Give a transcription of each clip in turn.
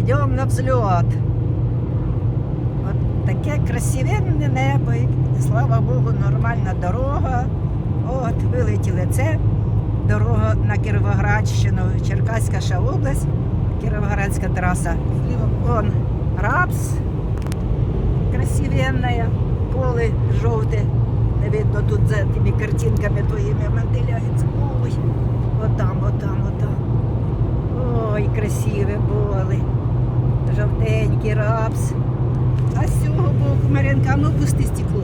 Йдемо на взльот. От таке красивенне небо. Слава Богу, нормальна дорога. От, вилетіли це. Дорога на Кіровоградщину, Черкаська ще область, Кіровоградська траса. Вон рапс красивенная, поле жовте. Не видно тут за тими картинками твоїми мантиляється. Ой, отам, отам, отам. Ой, красиве поле. Жовтенький рапс. А з цього боку, Марянка, ну пусти стекло.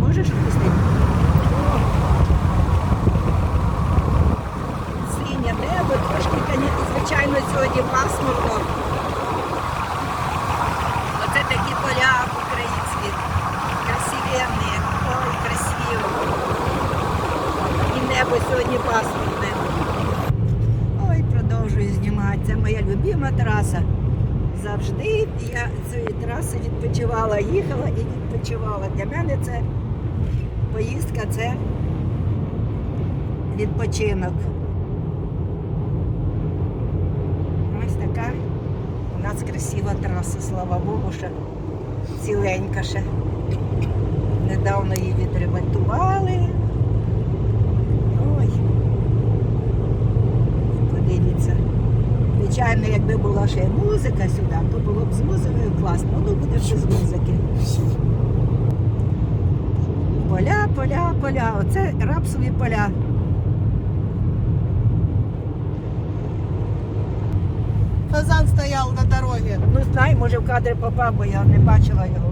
Можеш опустити? Синє небо, трошки, звичайно, сьогодні пасмурно. Оце такі поля українські, красивенні, ой, красиво. І небо сьогодні пасмурне. Ой, продовжую знімати. Це моя любима траса. Завжди я цієї траси відпочивала, їхала і відпочивала. Для мене це поїздка це відпочинок. Ось така у нас красива траса, слава Богу, що ціленька ще. Недавно її відремонтували. Ой. Подивіться. Звичайно, якби була ще музика сюди, то було б з музикою класно. Ну, буде ще з музики. Поля, поля, поля. Оце рапсові поля. Фазан стояв на дорозі. Ну, знай, може в кадр попав, бо я не бачила його.